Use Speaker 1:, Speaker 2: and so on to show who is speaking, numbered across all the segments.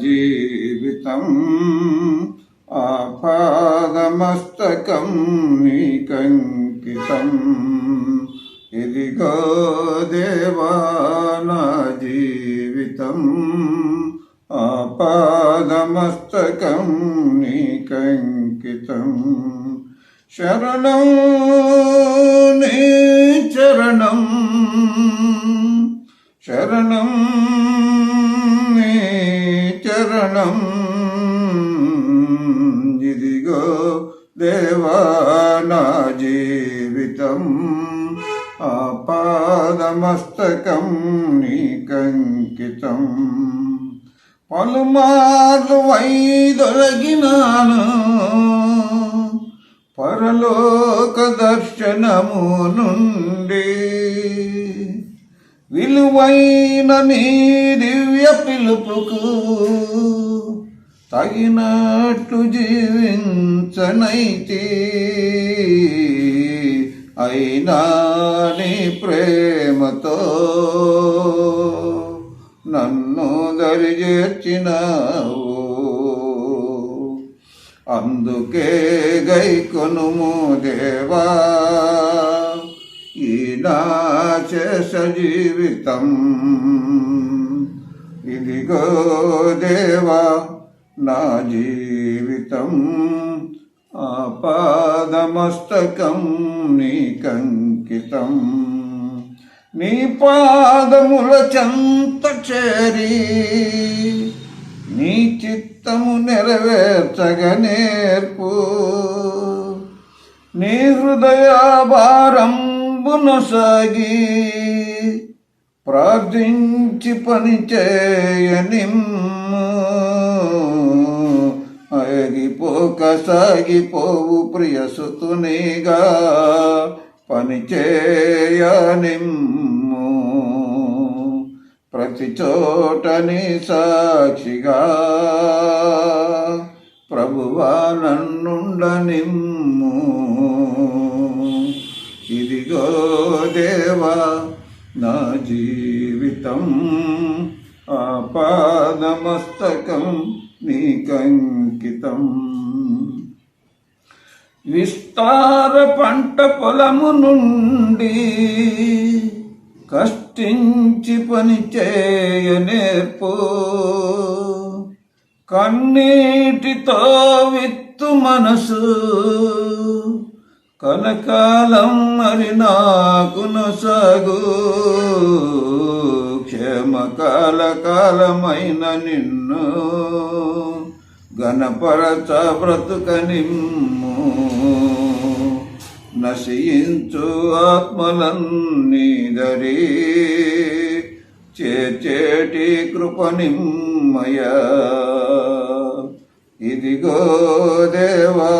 Speaker 1: జీవితం ఆపాదమస్తకం నీకంకితం. ఇది దేవానా జీవితం ఆపాదమస్తకం నీకంకితం. శరణం నీ చరణం శరణం ప్రాణం ఇదిగో దేవా నా జీవితం. ఆ పాదమస్తకం నీకంకితం పలుమార్లు వైదొలగినాను. పరలోక దర్శనము నుండి విలువైన నీ దివ్య పిలుపుకు తగినట్టు జీవించనైతే. అయినా నీ ప్రేమతో నన్ను దరిచేర్చినావు. అందుకే గైకొనుము దేవా ఈనా నా జీవితం ఇదిగో దేవా నా జీవితం ఆపాదమస్తకం నీకంకితం నీ పాదముల చెంత చేరి నీ చిత్తము నెరవేర్చగ నేర్పు. నీ హృదయ భారంబున ప్రార్థించి పని చేయని అయగిపోక సాగిపోవు ప్రియసుతునిగా పని చేయనిమ్ము. ప్రతి చోటని సాక్షిగా ప్రభువా నన్నుండనిమ్ము. ఇదిగో దేవా నా జీవితం ఆపాదమస్తకం నీకంకితం. విస్తార పంట పొలము నుండి కష్టించి పని చేయ నేర్పు. కన్నీటితో విత్తు మనసు కలకాలం మరి నాకు నొసగు క్షేమ కాలకాలమైన నిన్ను గణపరచ బ్రతుక నిమ్ము. నశయించు ఆత్మలన్నీదరి చేచేటి కృపనిమ్మయ ఇదిగో దేవా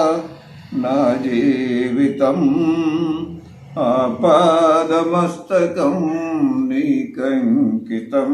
Speaker 1: నా జీవితం ఆపాదమస్తకం నీకంకితం